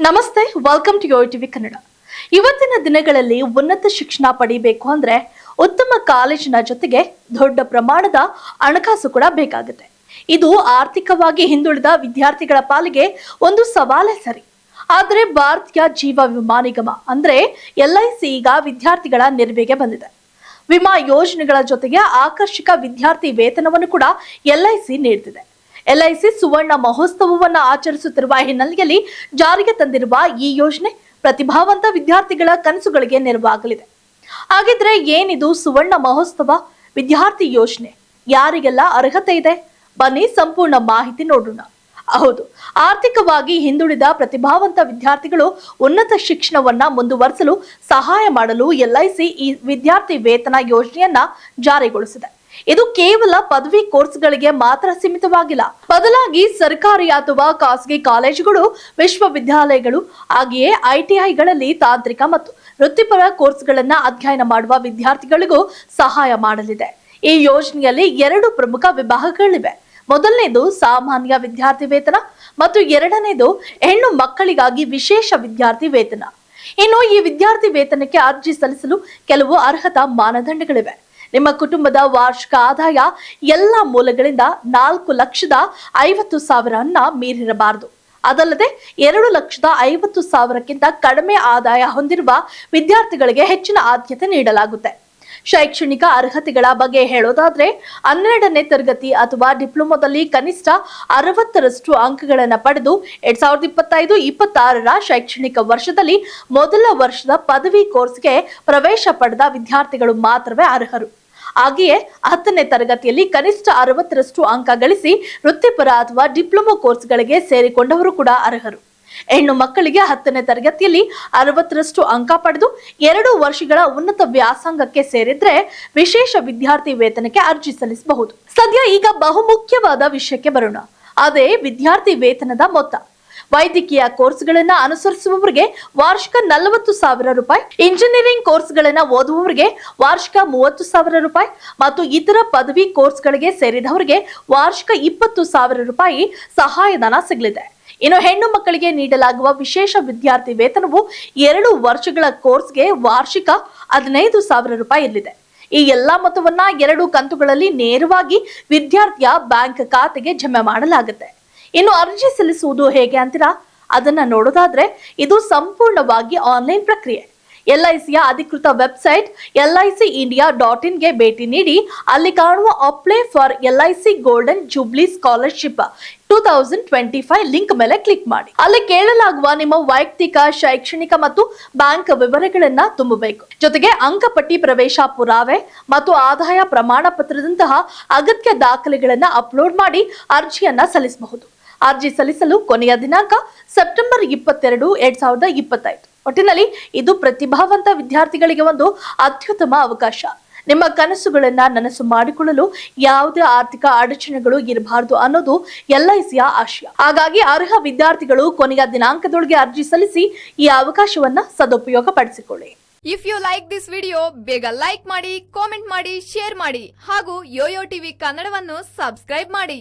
ನಮಸ್ತೆ welcome to your TV Kannada ಇವತ್ತಿನ ದಿನಗಳಲ್ಲಿ ಉನ್ನತ ಶಿಕ್ಷಣ ಪಡಿಬೇಕು ಅಂದ್ರೆ ಉತ್ತಮ ಕಾಲೇಜಿನ ಜೊತೆಗೆ ದೊಡ್ಡ ಪ್ರಮಾಣದ ಹಣಕಾಸು ಕೂಡ ಬೇಕಾಗುತ್ತೆ. ಇದು ಆರ್ಥಿಕವಾಗಿ ಹಿಂದುಳಿದ ವಿದ್ಯಾರ್ಥಿಗಳ ಪಾಲಿಗೆ ಒಂದು ಸವಾಲೇ ಸರಿ. ಆದರೆ ಭಾರತೀಯ ಜೀವ ವಿಮಾ ನಿಗಮ ಅಂದ್ರೆ ಎಲ್ಐಸಿ ಈಗ ವಿದ್ಯಾರ್ಥಿಗಳ ನೆರವಿಗೆ ಬಂದಿದೆ. ವಿಮಾ ಯೋಜನೆಗಳ ಜೊತೆಗೆ ಆಕರ್ಷಕ ವಿದ್ಯಾರ್ಥಿ ವೇತನವನ್ನು ಕೂಡ ಎಲ್ಐಸಿ ನೀಡುತ್ತಿದೆ ಎಲ್ಐಸಿ ಸುವರ್ಣ ಮಹೋತ್ಸವವನ್ನು ಆಚರಿಸುತ್ತಿರುವ ಹಿನ್ನೆಲೆಯಲ್ಲಿ ಜಾರಿಗೆ ತಂದಿರುವ ಈ ಯೋಜನೆ ಪ್ರತಿಭಾವಂತ ವಿದ್ಯಾರ್ಥಿಗಳ ಕನಸುಗಳಿಗೆ ನೆರವಾಗಲಿದೆ. ಹಾಗಿದ್ರೆ ಏನಿದು ಸುವರ್ಣ ಮಹೋತ್ಸವ? ವಿದ್ಯಾರ್ಥಿ ಯೋಜನೆ. ಯಾರಿಗೆಲ್ಲ ಅರ್ಹತೆ ಇದೆ? ಬನ್ನಿ ಸಂಪೂರ್ಣ ಮಾಹಿತಿ ನೋಡೋಣ. ಹೌದು, ಆರ್ಥಿಕವಾಗಿ ಹಿಂದುಳಿದ ಪ್ರತಿಭಾವಂತ ವಿದ್ಯಾರ್ಥಿಗಳು ಉನ್ನತ ಶಿಕ್ಷಣವನ್ನ ಮುಂದುವರಿಸಲು ಸಹಾಯ ಮಾಡಲು ಎಲ್ಐಸಿ ಈ ವಿದ್ಯಾರ್ಥಿ ವೇತನ ಯೋಜನೆಯನ್ನ ಜಾರಿಗೊಳಿಸಿದೆ. ಇದು ಕೇವಲ ಪದವಿ ಕೋರ್ಸ್ಗಳಿಗೆ ಮಾತ್ರ ಸೀಮಿತವಾಗಿಲ್ಲ. ಬದಲಾಗಿ ಸರ್ಕಾರಿ ಅಥವಾ ಖಾಸಗಿ ಕಾಲೇಜುಗಳು, ವಿಶ್ವವಿದ್ಯಾಲಯಗಳು, ಹಾಗೆಯೇ ಐಟಿಐಗಳಲ್ಲಿ ತಾಂತ್ರಿಕ ಮತ್ತು ವೃತ್ತಿಪರ ಕೋರ್ಸ್ಗಳನ್ನ ಅಧ್ಯಯನ ಮಾಡುವ ವಿದ್ಯಾರ್ಥಿಗಳಿಗೂ ಸಹಾಯ ಮಾಡಲಿದೆ. ಈ ಯೋಜನೆಯಲ್ಲಿ ಎರಡು ಪ್ರಮುಖ ವಿಭಾಗಗಳಿವೆ. ಮೊದಲನೇದು ಸಾಮಾನ್ಯ ವಿದ್ಯಾರ್ಥಿ ವೇತನ ಮತ್ತು ಎರಡನೇದು ಹೆಣ್ಣು ಮಕ್ಕಳಿಗಾಗಿ ವಿಶೇಷ ವಿದ್ಯಾರ್ಥಿ ವೇತನ. ಇನ್ನು ಈ ವಿದ್ಯಾರ್ಥಿ ವೇತನಕ್ಕೆ ಅರ್ಜಿ ಸಲ್ಲಿಸಲು ಕೆಲವು ಅರ್ಹತಾ ಮಾನದಂಡಗಳಿವೆ. ನಿಮ್ಮ ಕುಟುಂಬದ ವಾರ್ಷಿಕ ಆದಾಯ ಎಲ್ಲ ಮೂಲಗಳಿಂದ ನಾಲ್ಕು ಲಕ್ಷದ ಐವತ್ತು ಸಾವಿರನ್ನ ಮೀರಿರಬಾರದು. ಅದಲ್ಲದೆ ಎರಡು ಲಕ್ಷದ ಐವತ್ತು ಸಾವಿರಕ್ಕಿಂತ ಕಡಿಮೆ ಆದಾಯ ಹೊಂದಿರುವ ವಿದ್ಯಾರ್ಥಿಗಳಿಗೆ ಹೆಚ್ಚಿನ ಆದ್ಯತೆ ನೀಡಲಾಗುತ್ತೆ. ಶೈಕ್ಷಣಿಕ ಅರ್ಹತೆಗಳ ಬಗ್ಗೆ ಹೇಳೋದಾದ್ರೆ ಹನ್ನೆರಡನೇ ತರಗತಿ ಅಥವಾ ಡಿಪ್ಲೊಮಾದಲ್ಲಿ ಕನಿಷ್ಠ ಅರವತ್ತರಷ್ಟು ಅಂಕಗಳನ್ನು ಪಡೆದು ಎರಡ್ ಸಾವಿರದ ಇಪ್ಪತ್ತೈದು, ಇಪ್ಪತ್ತಾರರ ಶೈಕ್ಷಣಿಕ ವರ್ಷದಲ್ಲಿ ಮೊದಲ ವರ್ಷದ ಪದವಿ ಕೋರ್ಸ್ಗೆ ಪ್ರವೇಶ ಪಡೆದ ವಿದ್ಯಾರ್ಥಿಗಳು ಮಾತ್ರವೇ ಅರ್ಹರು. ಹಾಗೆಯೇ ಹತ್ತನೇ ತರಗತಿಯಲ್ಲಿ ಕನಿಷ್ಠ ಅರವತ್ತರಷ್ಟು ಅಂಕ ಗಳಿಸಿ ವೃತ್ತಿಪರ ಅಥವಾ ಡಿಪ್ಲೊಮಾ ಕೋರ್ಸ್ಗಳಿಗೆ ಸೇರಿಕೊಂಡವರು ಕೂಡ ಅರ್ಹರು. ಹೆಣ್ಣು ಮಕ್ಕಳಿಗೆ ಹತ್ತನೇ ತರಗತಿಯಲ್ಲಿ ಅರವತ್ತರಷ್ಟು ಅಂಕ ಪಡೆದು ಎರಡು ವರ್ಷಗಳ ಉನ್ನತ ವ್ಯಾಸಂಗಕ್ಕೆ ಸೇರಿದ್ರೆ ವಿಶೇಷ ವಿದ್ಯಾರ್ಥಿ ವೇತನಕ್ಕೆ ಅರ್ಜಿ ಸಲ್ಲಿಸಬಹುದು. ಸದ್ಯ ಈಗ ಬಹುಮುಖ್ಯವಾದ ವಿಷಯಕ್ಕೆ ಬರೋಣ. ಅದೇ ವಿದ್ಯಾರ್ಥಿ ವೇತನದ ಮೊತ್ತ. ವೈದ್ಯಕೀಯ ಕೋರ್ಸ್ಗಳನ್ನ ಅನುಸರಿಸುವವರಿಗೆ ವಾರ್ಷಿಕ ನಲವತ್ತು ಸಾವಿರ ರೂಪಾಯಿ, ಇಂಜಿನಿಯರಿಂಗ್ ಕೋರ್ಸ್ಗಳನ್ನ ಓದುವವರಿಗೆ ವಾರ್ಷಿಕ ಮೂವತ್ತು ಸಾವಿರ ರೂಪಾಯಿ ಮತ್ತು ಇತರ ಪದವಿ ಕೋರ್ಸ್ಗಳಿಗೆ ಸೇರಿದವರಿಗೆ ವಾರ್ಷಿಕ ಇಪ್ಪತ್ತು ಸಾವಿರ ರೂಪಾಯಿ ಸಹಾಯಧನ ಸಿಗಲಿದೆ. ಇನ್ನು ಹೆಣ್ಣು ಮಕ್ಕಳಿಗೆ ನೀಡಲಾಗುವ ವಿಶೇಷ ವಿದ್ಯಾರ್ಥಿ ವೇತನವು ಎರಡು ವರ್ಷಗಳ ಕೋರ್ಸ್ಗೆ ವಾರ್ಷಿಕ ಹದಿನೈದು ಸಾವಿರ ರೂಪಾಯಿ ಇರಲಿದೆ ಈ ಎಲ್ಲಾ ಮೊತ್ತವನ್ನ ಎರಡು ಕಂತುಗಳಲ್ಲಿ ನೇರವಾಗಿ ವಿದ್ಯಾರ್ಥಿಯ ಬ್ಯಾಂಕ್ ಖಾತೆಗೆ ಜಮೆ ಮಾಡಲಾಗುತ್ತೆ. ಇನ್ನು ಅರ್ಜಿ ಸಲ್ಲಿಸುವುದು ಹೇಗೆ ಅಂತೀರಾ? ಅದನ್ನ ನೋಡೋದಾದ್ರೆ ಇದು ಸಂಪೂರ್ಣವಾಗಿ ಆನ್ಲೈನ್ ಪ್ರಕ್ರಿಯೆ. ಎಲ್ಐಸಿಯ ಅಧಿಕೃತ ವೆಬ್ಸೈಟ್ ಎಲ್ಐಸಿ ಇಂಡಿಯಾ ಡಾಟ್ ಇನ್ಗೆ ಭೇಟಿ ನೀಡಿ, ಅಲ್ಲಿ ಕಾಣುವ apply for LIC golden jubilee scholarship two thousand twenty five link ಮೇಲೆ ಕ್ಲಿಕ್ ಮಾಡಿ. ಅಲ್ಲಿ ಕೇಳಲಾಗುವ ನಿಮ್ಮ ವೈಯಕ್ತಿಕ, ಶೈಕ್ಷಣಿಕ ಮತ್ತು ಬ್ಯಾಂಕ್ ವಿವರಗಳನ್ನ ತುಂಬಬೇಕು. ಜೊತೆಗೆ ಅಂಕಪಟ್ಟಿ ಪ್ರವೇಶ ಪುರಾವೆ ಮತ್ತು ಆದಾಯ ಪ್ರಮಾಣ ಪತ್ರದಂತಹ ಅಗತ್ಯ ದಾಖಲೆಗಳನ್ನ ಅಪ್ಲೋಡ್ ಮಾಡಿ ಅರ್ಜಿಯನ್ನ ಸಲ್ಲಿಸಬಹುದು. ಅರ್ಜಿ ಸಲ್ಲಿಸಲು ಕೊನೆಯ ದಿನಾಂಕ ಸೆಪ್ಟೆಂಬರ್ ಇಪ್ಪತ್ತೆರಡು, ಎರಡ್ ಸಾವಿರದ ಇಪ್ಪತ್ತೈದು. ಒಟ್ಟಿನಲ್ಲಿ ಇದು ಪ್ರತಿಭಾವಂತ ವಿದ್ಯಾರ್ಥಿಗಳಿಗೆ ಒಂದು ಅತ್ಯುತ್ತಮ ಅವಕಾಶ. ನಿಮ್ಮ ಕನಸುಗಳನ್ನ ನನಸು ಮಾಡಿಕೊಳ್ಳಲು ಯಾವುದೇ ಆರ್ಥಿಕ ಅಡಚಣೆಗಳು ಇರಬಾರದು ಅನ್ನೋದು ಎಲ್ಐಸಿಯ ಆಶಯ. ಹಾಗಾಗಿ ಅರ್ಹ ವಿದ್ಯಾರ್ಥಿಗಳು ಕೊನೆಯ ದಿನಾಂಕದೊಳಗೆ ಅರ್ಜಿ ಸಲ್ಲಿಸಿ ಈ ಅವಕಾಶವನ್ನ ಸದುಪಯೋಗ ಪಡಿಸಿಕೊಳ್ಳಿ if you like this video ಬೇಗ ಲೈಕ್ ಮಾಡಿ ಕಾಮೆಂಟ್ ಮಾಡಿ ಶೇರ್ ಮಾಡಿ ಹಾಗೂ ಯೋಯೋ ಟಿವಿ ಕನ್ನಡವನ್ನು ಸಬ್ಸ್ಕ್ರೈಬ್ ಮಾಡಿ.